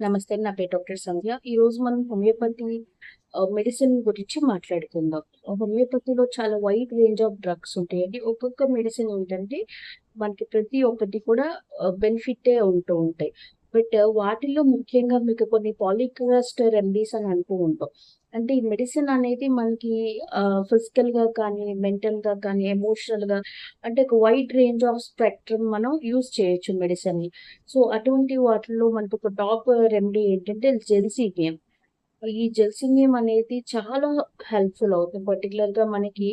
నమస్తే నా పేరు డాక్టర్ సంధ్య. ఈరోజు మనం హోమియోపతి మెడిసిన్ గురించి మాట్లాడుకుందాం. హోమియోపతిలో చాలా వైడ్ రేంజ్ ఆఫ్ డ్రగ్స్ ఉంటాయండి. ఒక్కొక్క మెడిసిన్ ఏంటంటే మనకి ప్రతి ఒక్కటి కూడా బెనిఫిటే ఉంటూ ఉంటాయి. బట్ వాటిలో ముఖ్యంగా మీకు కొన్ని పాలిక్రాస్ట్ రెమెడీస్ అని అంటూ ఉంటాం. అంటే ఈ మెడిసిన్ అనేది మనకి ఫిజికల్గా కానీ మెంటల్గా కానీ ఎమోషనల్గా అంటే ఒక వైడ్ రేంజ్ ఆఫ్ స్పెక్ట్రమ్ మనం యూజ్ చేయొచ్చు మెడిసిన్ని. సో అటువంటి వాటిల్లో మనకు ఒక టాప్ రెమెడీ ఏంటంటే జెల్సీ గేమ్ ఈ జెల్సిమియం అనేది చాలా హెల్ప్ఫుల్ అవుతుంది. పర్టికులర్గా మనకి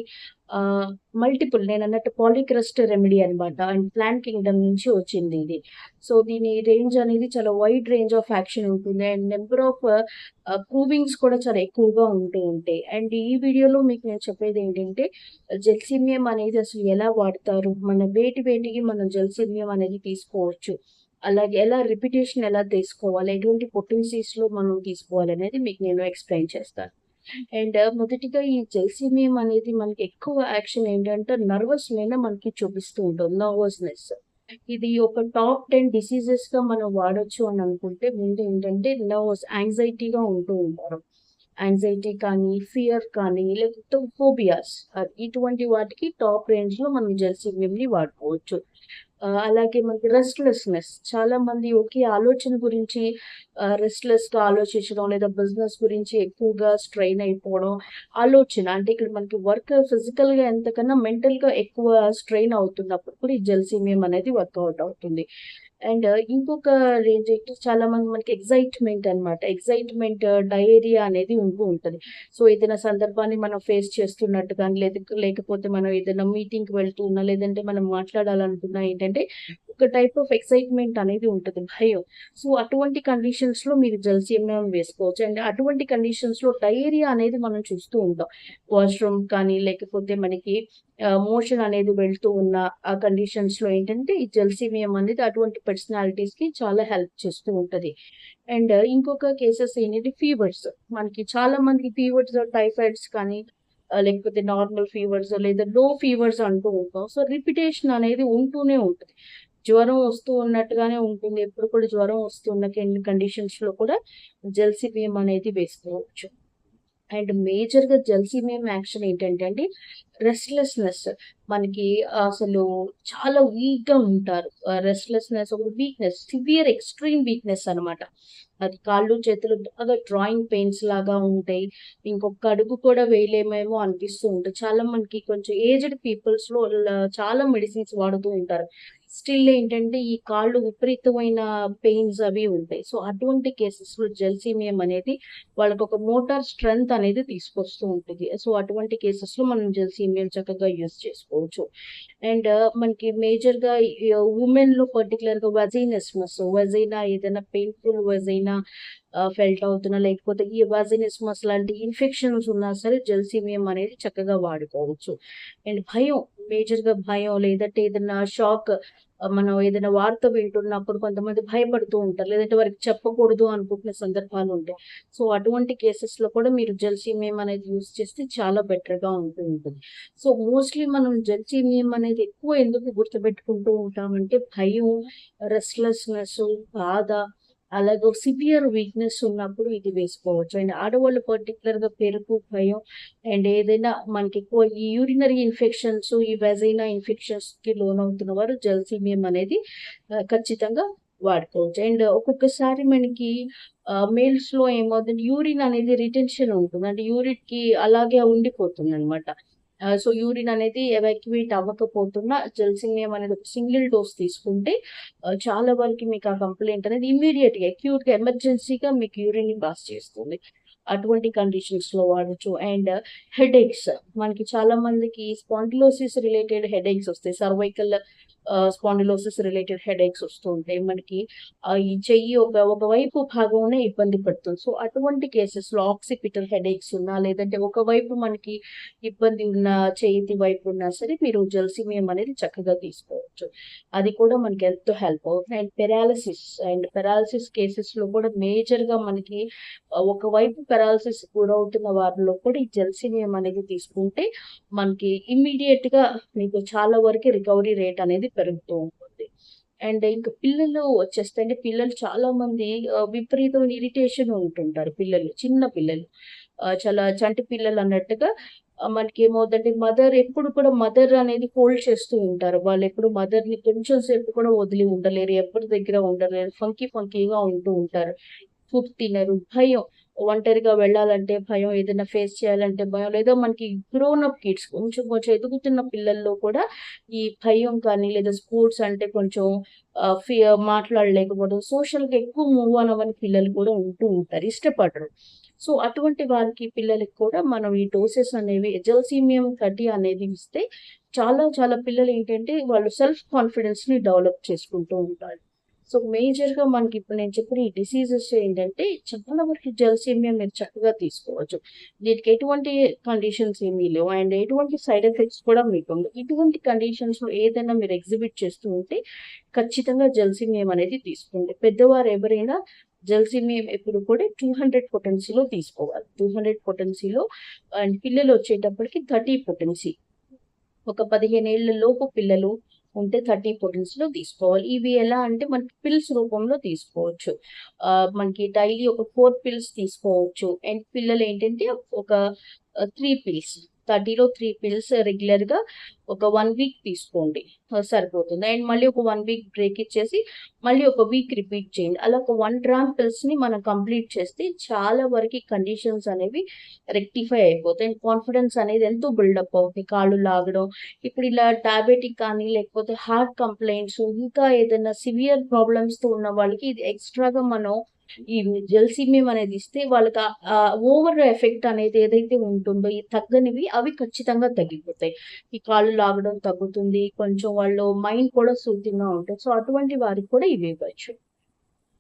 మల్టిపుల్ నేను అన్నట్టు పాలిక్రస్ట్ రెమెడీ అనమాట అండ్ ప్లాంట్ కింగ్డమ్ నుంచి వచ్చింది ఇది. సో దీని రేంజ్ అనేది చాలా వైడ్ రేంజ్ ఆఫ్ యాక్షన్ ఉంటుంది. అండ్ నెంబర్ ఆఫ్ ప్రూవింగ్స్ కూడా చాలా ఎక్కువగా ఉంటూ ఉంటాయి. అండ్ ఈ వీడియోలో మీకు నేను చెప్పేది ఏంటంటే జెల్సిమియం అనేది అసలు ఎలా వాడతారు? మన వేటి వేటికి మనం జెల్సిమియం అనేది తీసుకోవచ్చు. అలాగే ఎలా రిపిటేషన్ ఎలా తీసుకోవాలి ఎటువంటి పొటెన్సీస్లో మనం తీసుకోవాలి అనేది మీకు నేను ఎక్స్ప్లెయిన్ చేస్తాను. అండ్ uh, మొదటిగా ఈ జెల్సిమియం అనేది మనకి ఎక్కువ యాక్షన్ ఏంటంటే నర్వస్ మీద మనకి చూపిస్తూ ఉంటుంది నర్వస్నెస్ ఇది ఒక టాప్ టెన్ డిసీజెస్గా మనం వాడొచ్చు అని అనుకుంటే ముందు ఏంటంటే నర్వస్ యాంగ్జైటీగా ఉంటూ ఉంటారు. యాంగ్జైటీ కానీ ఫియర్ కానీ లేకపోతే ఫోబియాస్ ఇటువంటి వాటికి టాప్ రేంజ్లో మనం జెల్సిమియం ని వాడుకోవచ్చు. అలాగే మనకి రెస్ట్లెస్నెస్ చాలా మంది ఒకే ఆలోచన గురించి రెస్ట్లెస్గా ఆలోచించడం లేదా బిజినెస్ గురించి ఎక్కువగా స్ట్రెయిన్ అయిపోవడం ఆలోచన. అంటే ఇక్కడ మనకి వర్క్ ఫిజికల్గా ఎంతకన్నా మెంటల్గా ఎక్కువ స్ట్రెయిన్ అవుతున్నప్పుడు కూడా ఈ జెల్సీమియం అనేది వర్కౌట్ అవుతుంది. అండ్ uh, ఇంకొక రేంజ్ అయితే చాలా మంది మనకి ఎగ్జైట్మెంట్ అనమాట ఎగ్జైట్మెంట్ డయేరియా అనేది ఉంటూ ఉంటుంది. సో ఏదైనా సందర్భాన్ని మనం ఫేస్ చేస్తున్నట్టు కానీ లేకపోతే మనం ఏదైనా మీటింగ్కి వెళ్తూ ఉన్నా లేదంటే మనం మాట్లాడాలనుకున్నా ఏంటంటే ఒక టైప్ ఆఫ్ ఎక్సైట్మెంట్ అనేది ఉంటుంది. భయం. సో అటువంటి కండిషన్స్లో మీరు జలసీమ్యం వేసుకోవచ్చు. అండ్ అటువంటి కండిషన్స్లో డయేరియా అనేది మనం చూస్తూ ఉంటాం. వాష్రూమ్ కానీ లేకపోతే మనకి మోషన్ అనేది వెళ్తూ ఉన్న ఆ కండిషన్స్లో ఏంటంటే ఈ జెల్సీమియం అనేది అటువంటి పర్సనాలిటీస్కి చాలా హెల్ప్ చేస్తూ ఉంటది. అండ్ ఇంకొక కేసెస్ ఏంటంటే ఫీవర్స్ మనకి చాలా మందికి ఫీవర్స్ టైఫాయిడ్స్ కానీ లేకపోతే నార్మల్ ఫీవర్స్ లేదా లో ఫీవర్స్ అంటూ ఉంటాం. సో రిపిటేషన్ అనేది ఉంటూనే ఉంటుంది. జ్వరం వస్తూ ఉన్నట్టుగానే ఉంటుంది. ఎప్పుడు కూడా జ్వరం వస్తున్న కండిషన్స్లో కూడా జెల్సీమియం అనేది వేసుకోవచ్చు. అండ్ మేజర్గా జెల్సీమియం యాక్షన్ ఏంటంటే అండి రెస్ట్లెస్నెస్. మనకి అసలు చాలా వీక్గా ఉంటారు రెస్ట్లెస్నెస్ ఒక వీక్నెస్ సివియర్ ఎక్స్ట్రీమ్ వీక్నెస్ అనమాట అది కాళ్ళు చేతులు బాగా డ్రాయింగ్ పెయిన్స్ లాగా ఉంటాయి. ఇంకొక అడుగు కూడా వేయలేమేమో అనిపిస్తూ ఉంటుంది. చాలా మనకి కొంచెం ఏజ్డ్ పీపుల్స్లో చాలా మెడిసిన్స్ వాడుతూ ఉంటారు. స్టిల్ ఏంటంటే ఈ కాళ్ళు విపరీతమైన పెయిన్స్ అవి ఉంటాయి. సో అటువంటి కేసెస్లో జెల్సీమియం అనేది వాళ్ళకి ఒక మోటార్ స్ట్రెంగ్త్ అనేది తీసుకొస్తూ ఉంటుంది. సో అటువంటి కేసెస్లో మనం జెల్సీమియం చక్కగా యూస్ చేసుకోవచ్చు. అండ్ uh, మనకి మేజర్గా ఉమెన్ uh, లో పర్టికులర్గా వజైనస్మస్ వజైనా ఏదైనా పెయిన్ఫుల్ వజైనా ఫెల్ట్ అవుతున్నా లేకపోతే ఈ వాజినిస్మస్ లాంటి ఇన్ఫెక్షన్స్ ఉన్నా సరే జెల్సీమియం అనేది చక్కగా వాడుకోవచ్చు. అండ్ భయం మేజర్గా భయం లేదంటే ఏదైనా షాక్ మనం ఏదైనా వార్త వింటున్నప్పుడు కొంతమంది భయపడుతూ ఉంటారు. లేదంటే వారికి చెప్పకూడదు అనుకుంటున్న సందర్భాలు ఉంటాయి. సో అటువంటి కేసెస్లో కూడా మీరు జెల్సీమియం అనేది యూస్ చేస్తే చాలా బెటర్గా ఉంటూ ఉంటుంది. సో మోస్ట్లీ మనం జెల్సీమియం అనేది ఎక్కువ ఎందుకు గుర్తుపెట్టుకుంటూ ఉంటామంటే భయం రెస్ట్లెస్నెస్ బాధ అలాగే సివియర్ వీక్నెస్ ఉన్నప్పుడు ఇది వేసుకోవచ్చు. అండ్ ఆడవాళ్ళు పర్టికులర్గా పెరుగు భయం అండ్ ఏదైనా మనకి ఎక్కువ ఈ యూరినరీ ఇన్ఫెక్షన్స్ ఈ వెజైనా ఇన్ఫెక్షన్స్కి లోనవుతున్న వారు జల్సీమియం అనేది ఖచ్చితంగా వాడుకోవచ్చు. అండ్ ఒక్కొక్కసారి మనకి మేల్స్లో ఏమవుతుంది యూరిన్ అనేది రిటెన్షన్ ఉంటుంది. అంటే యూరిన్కి అలాగే ఉండిపోతుంది అనమాట సో యూరిన్ అనేది ఎవాక్యువేట్ అవ్వకపోతున్నా జెల్సినియం అనేది ఒక సింగిల్ డోస్ తీసుకుంటే చాలా వరకు మీకు ఆ కంప్లైంట్ అనేది ఇమీడియట్గా అక్యూట్గా ఎమర్జెన్సీగా మీకు యూరిన్ పాస్ చేస్తుంది. అటువంటి కండిషన్స్లో వాడచ్చు. అండ్ హెడేక్స్ మనకి చాలా మందికి స్పాండిలోసిస్ రిలేటెడ్ హెడేక్స్ వస్తాయి. Cervical spondylosis related headaches వస్తూ ఉంటాయి మనకి. ఈ చెయ్యి ఒక ఒకవైపు భాగంలోనే ఇబ్బంది పడుతుంది. సో అటువంటి కేసెస్లో ఆక్సిపిటల్ హెడ్ ఉన్నా లేదంటే ఒకవైపు మనకి ఇబ్బంది ఉన్న చేతి వైపు ఉన్నా సరే మీరు జల్సిమియం అనేది చక్కగా తీసుకోవచ్చు. అది కూడా మనకి ఎంతో హెల్ప్ అవుతుంది. అండ్ పెరాలసిస్ అండ్ పెరాలసిస్ కేసెస్లో కూడా మేజర్గా మనకి ఒకవైపు పెరాలసిస్ గురవుతున్న వారిలో కూడా ఈ జల్సిమియం అనేది తీసుకుంటే మనకి ఇమ్మీడియట్గా మీకు చాలా వరకు రికవరీ రేట్ అనేది పెరుగుతూ ఉంటుంది అండ్ ఇంకా పిల్లలు వచ్చేస్తే అంటే పిల్లలు చాలా మంది విపరీతమైన ఇరిటేషన్ ఉంటుంటారు పిల్లలు. చిన్న పిల్లలు. చాలా చంటి పిల్లలు అన్నట్టుగా మనకి ఏమవుతుందంటే మదర్ ఎప్పుడు కూడా మదర్ అనేది హోల్డ్ చేస్తూ ఉంటారు. వాళ్ళు ఎప్పుడు మదర్ మదర్‌ని కొంచెం సేపు కూడా వదిలి ఉండలేరు. ఎవరి దగ్గర ఉండలేరు. ఫంకీ ఫంకీగా ఉంటూ ఉంటారు. ఫుడ్ తినరు. భయం. ఒంటరిగా వెళ్ళాలంటే భయం. ఏదైనా ఫేస్ చేయాలంటే భయం. లేదా మనకి గ్రోన్ అప్ కిడ్స్ కొంచెం కొంచెం ఎదుగుతున్న పిల్లల్లో కూడా ఈ భయం కానీ లేదా స్పోర్ట్స్ అంటే కొంచెం ఫియర్ మాట్లాడలేకపోవడం. సోషల్‌గా ఎక్కువ మూవ్ అనవని పిల్లలు కూడా ఉంటూ ఉంటారు. ఇష్టపడరు. సో, అటువంటి వారికి పిల్లలకి కూడా మనం ఈ డోసెస్ అనేవి జెల్సీమియం 30 అనేది ఇస్తే చాలా చాలా పిల్లలు ఏంటంటే వాళ్ళు సెల్ఫ్ కాన్ఫిడెన్స్‌ని డెవలప్ చేసుకుంటూ ఉంటారు. సో, మేజర్‌గా మనకి ఇప్పుడు నేను చెప్పిన ఈ డిసీజెస్ ఏంటంటే చాలా వరకు జలసేమియా మీరు చక్కగా తీసుకోవచ్చు. దీనికి ఎటువంటి కండిషన్స్ ఏమీ లేవు. అండ్ ఎటువంటి సైడ్ ఎఫెక్ట్స్ కూడా మీకు ఇటువంటి కండిషన్స్‌లో ఏదైనా మీరు ఎగ్జిబిట్ చేస్తూ ఉంటే ఖచ్చితంగా జలసేమియం అనేది తీసుకోండి. పెద్దవారు ఎవరైనా జెల్సీమియం ఎప్పుడు కూడా 200 పొటెన్సీలో తీసుకోవాలి. 200 పొటెన్సీలో అండ్ పిల్లలు వచ్చేటప్పటికి 30 పొటెన్సీ. ఒక పదిహేను ఏళ్ళ లోపు పిల్లలు ఉంటే 30 లో తీసుకోవాలి. ఇవి ఎలా అంటే మనకి పిల్స్ రూపంలో తీసుకోవచ్చు. మనకి డైలీ ఒక ఫోర్ పిల్స్ తీసుకోవచ్చు. అండ్ పిల్లలు ఏంటంటే ఒక త్రీ పిల్స్ 30లో 3 పిల్స్ రెగ్యులర్‌గా ఒక వన్ వీక్ తీసుకోండి. సరిపోతుంది. అండ్ మళ్ళీ ఒక వన్ వీక్ బ్రేక్ ఇచ్చేసి మళ్ళీ ఒక వీక్ రిపీట్ చేయండి. అలా ఒక వన్ డ్రామ్ పిల్స్‌ని మనం కంప్లీట్ చేస్తే చాలా వరకు కండిషన్స్ అనేవి రెక్టిఫై అయిపోతాయి. అండ్ కాన్ఫిడెన్స్ అనేది ఎంతో బిల్డప్ అవుతుంది కాళ్ళు లాగడం ఇప్పుడు ఇలా డయాబెటిక్ కానీ లేకపోతే హార్ట్ కంప్లైంట్స్ ఇంకా ఏదైనా సివియర్ ప్రాబ్లమ్స్‌తో ఉన్న వాళ్ళకి ఇది ఎక్స్‌ట్రాగా మనం ఈ జెల్సీమియం అనేది ఇస్తే వాళ్ళకి ఓవర్ ఎఫెక్ట్ అనేది ఏదైతే ఉంటుందో ఈ తగ్గనివి అవి ఖచ్చితంగా తగ్గిపోతాయి. ఈ కాళ్ళు లాగడం తగ్గుతుంది. కొంచెం వాళ్ళు మైండ్ కూడా శుద్ధిగా ఉంటాయి. సో, అటువంటి వారికి కూడా ఇవి ఇవ్వచ్చు.